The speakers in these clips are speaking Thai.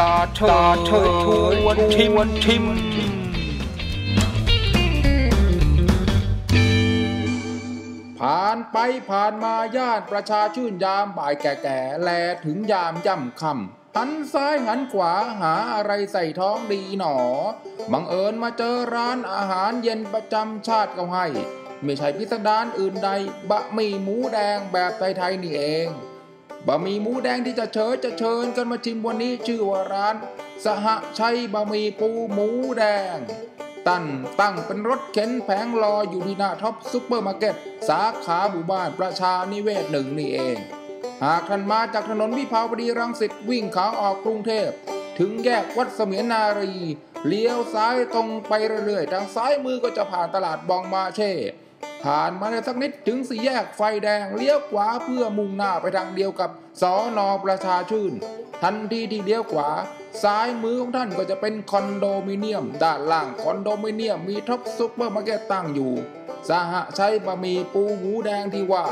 ตาเธอเธอชวนชิมชิมผ่านไปผ่านมาย่านประชาชื่นยามบ่ายแก่ๆแลถึงยามย่ำค่ำหันซ้ายหันขวาหาอะไรใส่ท้องดีหนอ บังเอิญมาเจอร้านอาหารเย็นประจำชาติเขาให้ ไม่ใช่พิสดารอื่นใด บะหมี่หมูแดงแบบไทยๆนี่เอง บะหมี่หมูแดงที่จะเชิญจะเชิญกันมาชิมวันนี้ชื่อว่าร้าน สหชัยบะหมี่ปูหมูแดง ตั้นตั้งเป็นรถเข็นแผงรออยู่ที่หน้าท็อปซุปเปอร์มาร์เก็ต สาขาหมู่บ้านประชานิเวศหนึ่งนี่เอง หากท่านมาจากถนนวิภาวดีรังสิตวิ่งขาออกกรุงเทพ ถึงแยกวัดเสมียนนารี เลี้ยวซ้ายตรงไปเรื่อยๆ ทางซ้ายมือก็จะผ่านตลาดบองมาเช่ ผ่านมาได้สักนิดถึงสี่แยกไฟแดงเลี้ยวขวาเพื่อมุ่งหน้าไปทางเดียวกับสอนอประชาชื่น ทันทีที่เลี้ยวขวา ซ้ายมือของท่านก็จะเป็นคอนโดมิเนียม ด้านล่างคอนโดมิเนียมมีท็อปซุปเปอร์มาร์เก็ตตั้งอยู่สหชัยบะหมี่ปูหมูแดงที่ว่า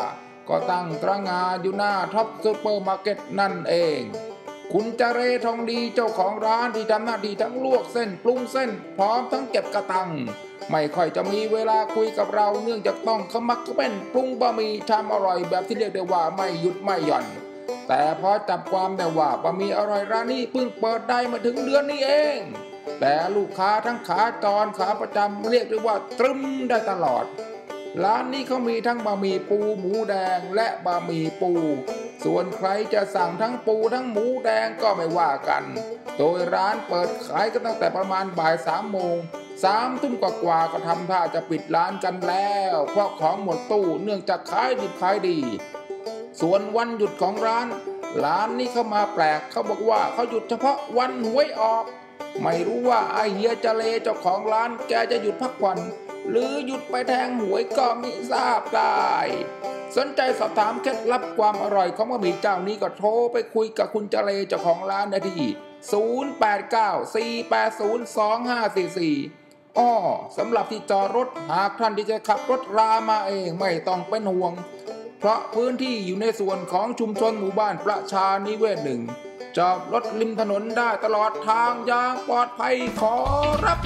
ก็ตั้งตระงานอยู่หน้าท็อปซุปเปอร์มาร์เก็ตนั่นเองคุณจเรทองดีเจ้าของร้านที่ทำหน้าที่ทั้งลวกเส้นปรุงเส้น พร้อมทั้งเก็บกระตัง ไม่ค่อยจะมีเวลาคุยกับเราเนื่องจากต้องขมักขม้นปรุงบะหมี่ทำอร่อยแบบที่เรียกได้ว่าไม่หยุดไม่หย่อน แต่พอจับความได้ว่าบะหมี่อร่อยร้านนี้เพิ่งเปิดได้มาถึงเดือนนี้เอง แต่ลูกค้าทั้งขาจรขาประจำเรียกได้ว่าตรึมได้ตลอดร้านนี้เขามีทั้งบะหมี่ปูหมูแดงและบะหมี่ปู ส่วนใครจะสั่งทั้งปูทั้งหมูแดงก็ไม่ว่ากัน โดยร้านเปิดขายกันตั้งแต่ประมาณบ่ายสามโมง สามทุ่มกว่าก็ทำท่าจะปิดร้านกันแล้ว เพราะของหมดตู้เนื่องจากขายดิบขายดี ส่วนวันหยุดของร้าน ร้านนี้เข้ามาแปลกเขาบอกว่าเขาหยุดเฉพาะวันหวยออก ไม่รู้ว่าไอเฮียเจเลเจ้าของร้านแกจะหยุดพักผ่อนหรือหยุดไปแทงหวยก็มิทราบได้ สนใจสอบถามเคล็ดลับความอร่อยของบะหมี่เจ้านี้ก็โทรไปคุยกับคุณเจเลเจ้าของร้านได้ที่ 0894802544 อ้อสำหรับที่จอดรถหากท่านที่จะขับรถรามาเองไม่ต้องเป็นห่วง เพราะพื้นที่อยู่ในส่วนของชุมชนหมู่บ้านประชานิเวศหนึ่งจอดรถริมถนนได้ตลอดทางอย่างปลอดภัยขอรับ